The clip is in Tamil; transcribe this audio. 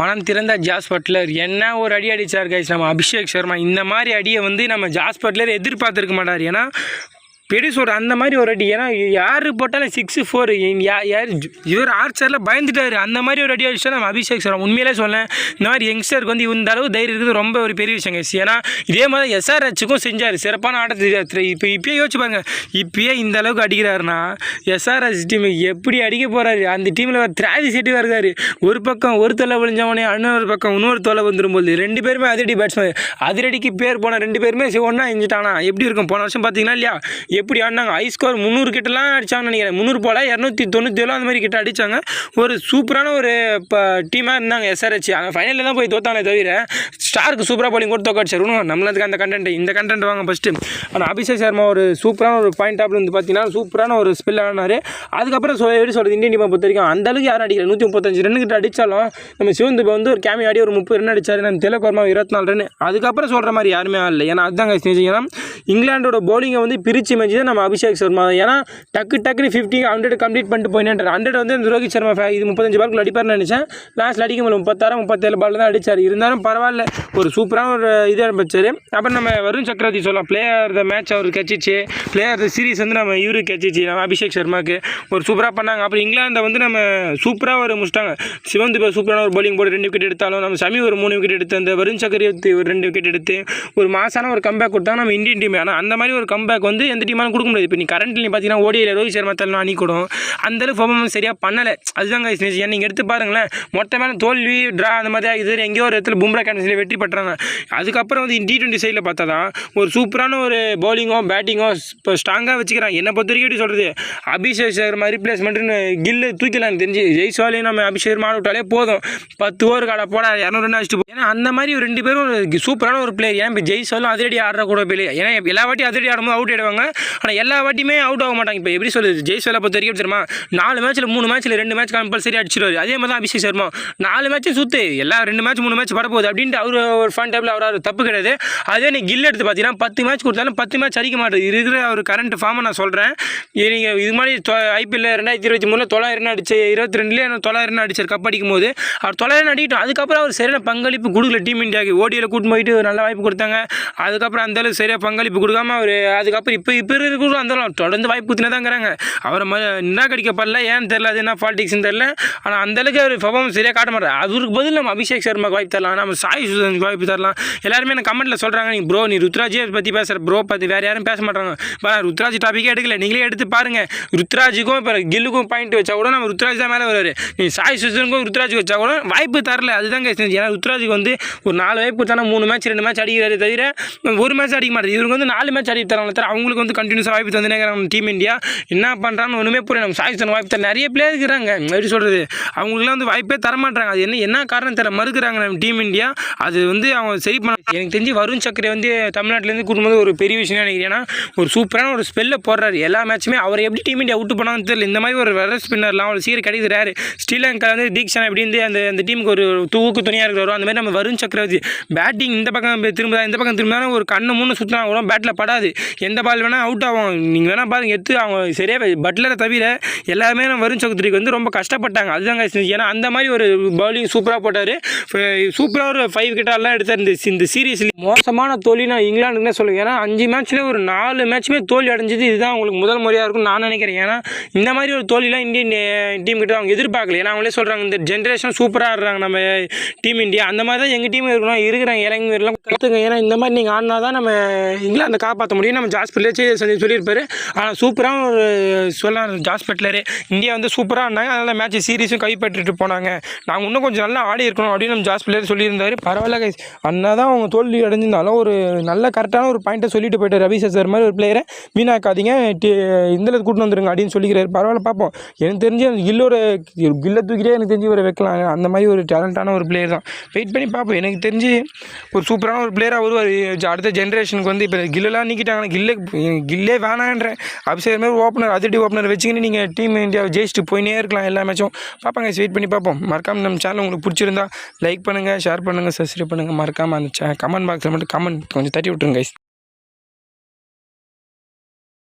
மனம் திறந்த ஜாஸ் பட்லர். என்ன ஒரு அடி அடிச்சார் கைஸ் நம்ம அபிஷேக் சர்மா. இந்த மாதிரி அடியை வந்து நம்ம ஜாஸ் பட்லர் எதிர்பார்த்துருக்க மாட்டார். ஏன்னா பெரிய சொல்கிற அந்த மாதிரி ஒரு அடி. ஏன்னா யார் போட்டாலும் சிக்ஸு ஃபோர் யார் இவர் ஆர்ச்சரில் பயந்துட்டார். அந்த மாதிரி ஒரு அடி அடிச்சா நம்ம அபிஷேக் சார் உண்மையிலே சொல்லேன் இந்த மாதிரி யங்ஸ்டருக்கு வந்து இந்த அளவு தைரியம் இருக்குது ரொம்ப ஒரு பெரிய விஷயம் கைஸ் ஏன்னா இதே மாதிரி எஸ்ஆர்ஹெச்சுக்கும் செஞ்சார். சிறப்பான ஆட்டத்தை இப்போ இப்பயே யோசிச்சு பாருங்கள் இப்பயே இந்த அளவுக்கு அடிக்கிறாருன்னா எஸ்ஆர்ஹெச் டீம் எப்படி அடிக்க போகிறாரு அந்த டீமில் திராதி செட்டி வருகிறாரு ஒரு பக்கம் ஒரு தொலை விழிஞ்சவனே இன்னொரு பக்கம் இன்னொரு தொலை வந்துடும் போது ரெண்டு பேருமே அதிரடி பேட்ஸ்மேன் அதிரடிக்கு பேர் போன ரெண்டு பேருமே ஒன்றா எஞ்சிட்டானா எப்படி இருக்கும்? போன வருஷம் பார்த்தீங்கன்னா இல்லையா? எப்படி ஆடினாங்க? ஹை ஸ்கோர் முந்நூறு கிட்டலாம் அடிச்சாங்கன்னு நினைக்கிறேன். முந்நூறு போல் இரநூத்தி தொண்ணூற்றி ஏழு அந்த மாதிரி கிட்ட அடித்தாங்க ஒரு சூப்பரான ஒரு இப்போ டீமாக இருந்தாங்க எஸ்ஆர்ஹெச் அந்த ஃபைனலில் தான் போய் தோத்தாங்களே தவிர ஸ்டாருக்கு சூப்பராக போலிங் கூட தோக்கடிச்சார் இன்னும் நம்மளுக்கு அந்த கண்டென்ட் இந்த கண்டென்ட் வாங்க ஃபஸ்ட்டு ஆனால் அபிஷேக் சர்மா ஒரு சூப்பரான ஒரு பாயிண்ட் ஆப்ல வந்து பார்த்தீங்கன்னா சூப்பரான ஒரு ஸ்பெல் ஆனார் அதுக்கப்புறம் சொ எப்படி சொல்கிறது இந்தியன் டீமை பொறுத்த வரைக்கும் அந்த அளவுக்கு யாரும் அடிக்கல. நூற்றி முப்பத்தஞ்சு ரன் கிட்ட அடித்தாலும் நம்ம சிவந்து வந்து ஒரு கேமி ஆடி ஒரு முப்பது ரன் அடிச்சார். நம்ம திலக் இருபத்தி நாலு ரன் அதுக்கப்புறம் சொல்கிற மாதிரி யாருமே ஆடல. ஏன்னா அதுதாங்க guys ஏன்னா இங்கிலாண்டோட பவுலிங்கை வந்து பிரித்து மேய்ச்சி தான் நம்ம அபிஷேக் சர்மா. ஏன்னா டக்கு டக்குனு ஃபிஃப்டி ஹண்ட்ரட் கம்ப்ளீட் பண்ணிட்டு போயினேன் ஹண்ட்ரட் வந்து இந்த ரோஹித் சர்மா இது முப்பத்தஞ்சு பால்குள்ள அடிப்பார்னு நினச்சேன். லாஸ்ட்டில் அடிக்க முடியல முப்பத்தாறு முப்பத்தேழு பால் தான் அடிச்சார். இருந்தாலும் பரவாயில்ல. ஒரு சூப்பரான ஒரு இது ஆரம்பிச்சார் அப்புறம் நம்ம வருண் சக்கரவர்த்தி சொல்லலாம். பிளேயர் த மேட்ச் அவர் கட்சிச்சு பிளேயர் த சீரிஸ் வந்து நம்ம இவரு கட்சிச்சு நம்ம அபிஷேக் சர்மாக்கு. ஒரு சூப்பராக பண்ணாங்க. அப்புறம் இங்கிலாந்தை வந்து நம்ம சூப்பராக ஒரு முடிச்சிட்டாங்க. சிவன் துபே சூப்பரான ஒரு பவுலிங் போட்டு ரெண்டு விக்கெட் எடுத்தாலும் நம்ம சமி ஒரு மூணு விக்கெட் எடுத்து அந்த வருண் சக்கரவர்த்தி ஒரு ரெண்டு விக்கெட் எடுத்து ஒரு மாசான ஒரு கம்பேக் கொடுத்தாங்க நம்ம இந்தியன் டீம் ஆனால் அந்த மாதிரி ஒரு கம்பேக் வந்து எந்த டீமாலும் கொடுக்க முடியாது. இப்போ நீ கரண்ட்லி பார்த்தீங்கன்னா ஓடியில் ரோஹித் சர்மா தரலாம் அணிக்கூடும் கூடும் அந்தளவு பர்ஃபார்மன்ஸ் சரியாக பண்ணலை. அதுதான் கைஸ் நிச்சயம் நீங்கள் எடுத்து பாருங்களேன் மொத்தமான தோல்வி ட்ரா அந்த மாதிரி இது எங்கேயோ ஒரு இடத்துல பும்ரா கேன்சல் வெற்றி பெற்றாங்க. அதுக்கப்புறம் வந்து டி டுவெண்ட்டி சைடில் பார்த்தா தான் ஒரு சூப்பரான ஒரு பவுலிங்கோ பேட்டிங்கோ இப்போ ஸ்ட்ராங்காக வச்சுக்கிறாங்க. என்னை பொறுத்த வரைக்கும் எப்படி சொல்கிறது அபிஷேக் சர்மா ரீப்ளேஸ்மெண்ட்டுன்னு கில்லு தூக்கலாம் தெரிஞ்சு ஜெய்ஸ்வாலையும் நம்ம அபிஷேக் சர்மா விட்டாலே போதும். பத்து ஓவர் கடை போட இரநூறு ரன் அடிச்சுட்டு ஏன்னா அந்த மாதிரி ஒரு ரெண்டு பேரும் ஒரு சூப்பரான ஒரு பிளேயர் ஏன் இப்போ ஜெய்ஸ்வாலும் அதிரடி ஆடுற கூட பிளேயர் ஏன்னா எல்லா வாட்டியும் அதிரடி ஆடும்போது அவுட் ஆயிடுவாங்க. ஆனால் எல்லா வாட்டியுமே அவுட் ஆக மாட்டாங்க. இப்போ எப்படி சொல்லுது ஜெய்ஸ்வாலை பொறுத்த வரைக்கும் தெரியுமா? நாலு மேட்ச்சில் மூணு மேட்ச்சில் ரெண்டு மேட்ச் கம்பல்சரி அடிச்சிருவார். அதே மாதிரி தான் அபிஷேக் சர்மா. நாலு மேட்ச்சும் சுத்து. எல்லா ரெண்டு மேட்ச் மூணு மேட்ச் படப்போகுது அப்படின்ட்டு அவர் ஒரு ஃபன் டைப்பில் அவர் தப்பு கிடையாது. அதே நீ கில் எடுத்து பார்த்தீங்கன்னா பத்து மேட்ச் கொடுத்தாலும் பத்து மேட்ச் அடிக்க மாட்டார். இருக்கிற ஒரு கரண்ட் ஃபார்மை நான் சொல்கிறேன் நீங்கள் இது மாதிரி ஐபிஎல்ல ரெண்டாயிரத்தி இருபத்தி மூணில் தொள்ளாயிரம் அடிச்சு இருபத்தி ரெண்டுலேயே தொள்ளாயிரம் run அடிச்சார் கப் அடிக்கும் போது அவர் தொள்ளாயிரம் அடிக்கட்டும். அதுக்கப்புறம் அவர் சரியான பங்களிப்பு கொடுக்கல டீம் இந்தியாவுக்கு ஓடியில் கூட்டு போயிட்டு நல்ல வாய்ப்பு கொடுத்தாங்க. அதுக்கப்புறம் அந்தளவுக்கு சரியாக பங்களிப்பு கொடுக்காம அவர் அதுக்கப்புறம் இப்போ இப்போ பேர் இருக்கிறோம் அந்தளவு தொடர்ந்து வாய்ப்பு குத்தினதாங்கிறாங்க. அவரை ம நிராகரிக்கப்படல ஏன்னு தெரில அது என்ன பாலிடிக்ஸ்னு தெரில ஆனால் அந்த அளவுக்கு அவர் பர்ஃபார்மன்ஸ் சரியாக காட்ட மாட்டார். அவருக்கு பதில் நம்ம அபிஷேக் சர்மாக்கு வாய்ப்பு தரலாம் நம்ம சாய் சுதனுக்கு வாய்ப்பு தரலாம். எல்லாருமே எனக்கு கமெண்ட்டில் சொல்கிறாங்க நீ ப்ரோ நீ ருத்ராஜே பற்றி பேசுகிற ப்ரோ பற்றி வேறு யாரும் பேச மாட்டாங்க. பா ருத்ராஜ் டாப்பிக்கே எடுக்கல நீங்களே எடுத்து பாருங்கள் ருத்ராஜுக்கும் இப்போ கில்லுக்கும் பாயிண்ட் வச்சா கூட நம்ம ருத்ராஜ் தான் மேலே வருவார். நீ சாய் சுதனுக்கும் ருத்ராஜுக்கு வச்சா கூட வாய்ப்பு தரல. அதுதான் guys. ஏன்னா ருத்ராஜுக்கு வந்து ஒரு நாலு வாய்ப்பு தானே மூணு மேட்ச் ரெண்டு மேட்ச் அடிக்கிறாரு தவிர ஒரு மேட்ச் அடிக்க மாட்டார். இவருக்கு வந்து நாலு மேட்ச் அடிக்க தராங்க தவிர அவங்களுக்கு வந்து கண்டினியூஸாக வாய்ப்பு தந்துனே நம்ம டீம் இந்தியா என்ன பண்ணுறான்னு ஒன்றுமே புரியல. நம்ம சாய் வாய்ப்பு தர நிறைய பிளேயர் இருக்கிறாங்க. எப்படி சொல்கிறது அவங்களுக்குலாம் வந்து வாய்ப்பே தரமாட்டாங்க அது என்ன என்ன காரணம் தர மறுக்கிறாங்க நம்ம டீம் இந்தியா அது வந்து அவங்க சரி பண்ண எனக்கு தெரிஞ்சு வருண் சக்கரை வந்து தமிழ்நாட்டிலேருந்து கூட்டும்போது ஒரு பெரிய விஷயம் நினைக்கிறேன். ஏன்னா ஒரு சூப்பரான ஒரு ஸ்பெல்ல போடுறாரு. எல்லா மேட்சுமே அவர் எப்படி டீம் இந்தியா விட்டு பண்ணான்னு தெரியல. இந்த மாதிரி ஒரு வெர ஸ்பின்னர்லாம் அவர் சீக்கிரம் கிடைக்கிறாரு. ஸ்ரீலங்கா வந்து தீக்ஷன் எப்படி வந்து அந்த அந்த டீமுக்கு ஒரு தூக்கு துணியாக இருக்கிறாரோ அந்த மாதிரி நம்ம வருண் சக்கரவர்த்தி பேட்டிங் இந்த பக்கம் திரும்ப இந்த பக்கம் திரும்ப ஒரு கண்ணு மூணு சுற்றினா கூட பேட்டில் படாது. எந்த பால் வேணால் அவுட் ஆகும் நீங்கள் வேணால் பாருங்கள் எடுத்து அவங்க சரியாக பட்லரை தவிர எல்லாருமே நம்ம வருண் சக்கரவர்த்திக்கு வந்து ரொம்ப கஷ்டப்பட்டாங்க. அதுதான் ஏன்னா அந்த மாதிரி ஒரு பவுலிங் சூப்பராக போட்டார். சூப்பராக ஒரு ஃபைவ் கிட்டாலாம் எடுத்தார். இந்த இந்த சீரீஸ்ல மோசமான தோல்வி நான் இங்கிலாந்துக்குனே சொல்லுவேன் ஏன்னா அஞ்சு மேட்ச்சில் ஒரு நாலு மேட்ச்சுமே தோல்வி அடைஞ்சது. இதுதான் உங்களுக்கு முதல் முறையாக இருக்கும் நான் நினைக்கிறேன். ஏன்னா இந்த மாதிரி ஒரு தோல்விலாம் இந்தியன் டீம் கிட்ட அவங்க எதிர்பார்க்கல. ஏன்னா அவங்களே சொல்கிறாங்க இந்த ஜென்ரேஷன் சூப்பராக ஆடுறாங்க நம்ம டீம் இந்தியா அந்த மாதிரி தான் எங்கள் டீம் இருக்கணும். இருக்கிறாங்க இளைஞர்லாம் கற்றுங்க ஏன்னா இந்த மாதிரி நீங்கள் ஆடினா தான் நம்ம இங்கிலாந்தை காப்பாற்ற முடியும். நம்ம ஜாஸ்பிட்டலே சொல்லி சொல்லியிருப்பாரு. ஆனால் சூப்பராக ஒரு சொல்லலாம் ஜாஸ்பிட்டலரு இந்தியா வந்து சூப்பராக இருந்தாங்க. அதனால் மேட்ச் சீரீஸும் கைப்பற்றிட்டு போனாங்க. நாங்கள் இன்னும் கொஞ்சம் நல்லா ஆடி இருக்கணும் அப்படின்னு நம்ம பிளேரேர் சொல்லியிருந்தார். பரவாயில்ல கைஸ் அண்ணா தான் அவங்க தோல்வி அடைஞ்சிருந்தாலும் ஒரு நல்ல கரெக்டான ஒரு பாயிண்ட்டை சொல்லிட்டு போயிட்டார். ரவி சசர் மாதிரி ஒரு பிளேயரை வீணாக்காதீங்க. டி- இந்த கூட்டு வந்துருங்க அப்படின்னு சொல்லிக்கிறாரு. பரவாயில்ல பார்ப்போம். எனக்கு தெரிஞ்சு அந்த கில்லோட கில்ல தூக்கிட்டே எனக்கு தெரிஞ்சு ஒரு வைக்கலாம். அந்த மாதிரி ஒரு டேலண்டான ஒரு பிளேயர் தான். வெயிட் பண்ணி பார்ப்போம். எனக்கு தெரிஞ்சு ஒரு சூப்பரான ஒரு பிளேயராக வருவார். அடுத்த ஜென்ரேஷனுக்கு வந்து இப்போ கில்லெல்லாம் நீக்கிட்டாங்கன்னா கில்லு கில்லே வேணான்றேன் அபிஷேக் மாதிரி ஓப்பனர் அதிரடி ஓப்பனர் வச்சுக்கின்னு நீங்கள் டீம் இந்தியா ஜெயிச்சுட்டு போயினே இருக்கலாம் எல்லா மேட்சும் பார்ப்பாங்க வெயிட் பண்ணி பார்ப்போம் மறக்காம நம்ம சேனல் உங்களுக்கு பிடிச்சிருந்தா லைக் பண்ணுங்கள் ஷேர் பண்ணுங்கள் சப்ஸ்கிரைப் பண்ணுங்கள் மறக்காமல் அந்த கமெண்ட் பாக்ஸில் மட்டும் கமெண்ட் கொஞ்சம் தட்டி விட்டுருங்க guys.